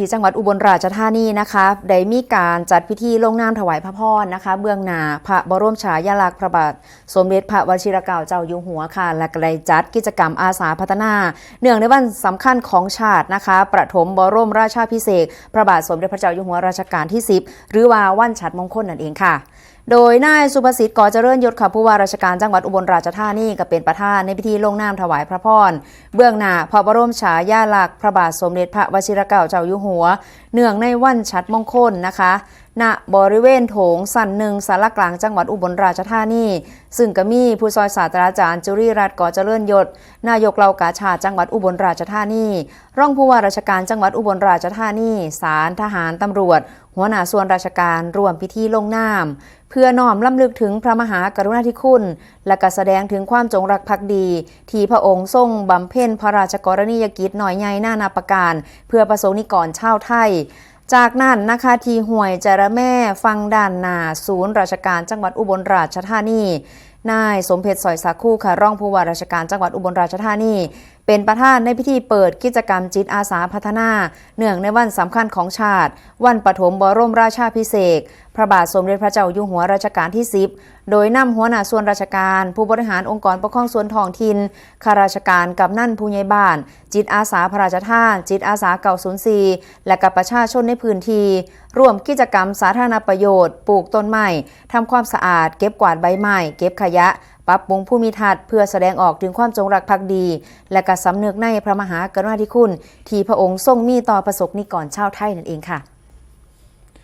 ที่จังหวัดอุบลราชธานีนะคะได้มีการจัดพิธีลงนามถวายพระพรนะคะ เบื้องหน้าพระบรมฉายาลักษณ์พระบาทสมเด็จพระวชิรเกล้าเจ้าอยู่หัวค่ะ และก็ได้จัดกิจกรรมอาสาพัฒนา เนื่องในวันสำคัญของชาตินะคะ ประถมบรมราชาพิเศษพระบาทสมเด็จพระเจ้าอยู่หัวรัชกาลที่ 10 หรือว่าวันฉัตรมงคลนั่นเองค่ะ โดยนายสุภสิทธิ์ก่อเจริญยศค่ะผู้ว่าราชการจังหวัดอุบลราชธานีก็เป็นประธานในพิธีลงนามถวายพระพรเบื้องหน้าพระบรมฉายาลักษณ์พระบาทสมเด็จพระวชิรเกล้าเจ้าอยู่หัว เนื่องในวันชัดมงคลนะคะณบริเวณโถงสันหนึ่งสารกลางจังหวัดอุบลราชธานี ซึ่งก็มีผู้ซอยศาสตราจารย์จุรีรัตน์ก่อเจริญยศ นายกเหล่ากาชาจังหวัดอุบลราชธานีรองผู้ว่าราชการจังหวัดอุบลราชธานีศาลทหารตำรวจ หัวหน้าส่วนราชการร่วมพิธีลงนาม เพื่อน้อมล้ำลึกถึงพระมหากรุณาธิคุณ และก็แสดงถึงความจงรักภักดี ที่พระองค์ทรงบำเพ็ญพระราชกรณียกิจหน่อยใหญ่หน้านาประการ เพื่อประสงค์นิกรชาวไทยจากนั้นนะคะทีห่วยจระแม่ฟังด้านนาศูนย์ราชการจังหวัดอุบลราชธานี นายสมเพชรสอยสาคู่ค่ะรองผู้ว่าราชการจังหวัดอุบลราชธานีเป็นประธานในพิธีเปิดกิจกรรมจิตอาสาพัฒนา เนื่องในวันสำคัญของชาติ วันปฐมบรมราชาภิเศษพระบาทสมเด็จพระเจ้าอยู่หัวรัชกาลที่ 10 โดยนำหัวหน้าส่วนราชการ ผู้บริหารองค์กรปกครองส่วนท้องถิ่นข้าราชการกับนั่นผู้ใหญ่บ้าน จิตอาสาพระราชทาน จิตอาสาเก่าศูนย์สีและกับประชาชนในพื้นที่ร่วมกิจกรรมสาธารณประโยชน์ ปลูกต้นไม้ทำความสะอาด เก็บกวาดใบไม้เก็บขยะปรับปรุงภูมิทัศน์เพื่อแสดงออกถึงความจงรักภักดี และก็สำเนึกในพระมหากรุณาธิคุณ ที่พระองค์ทรงมีต่อประสบนิกรชาวไทยนั่นเองค่ะ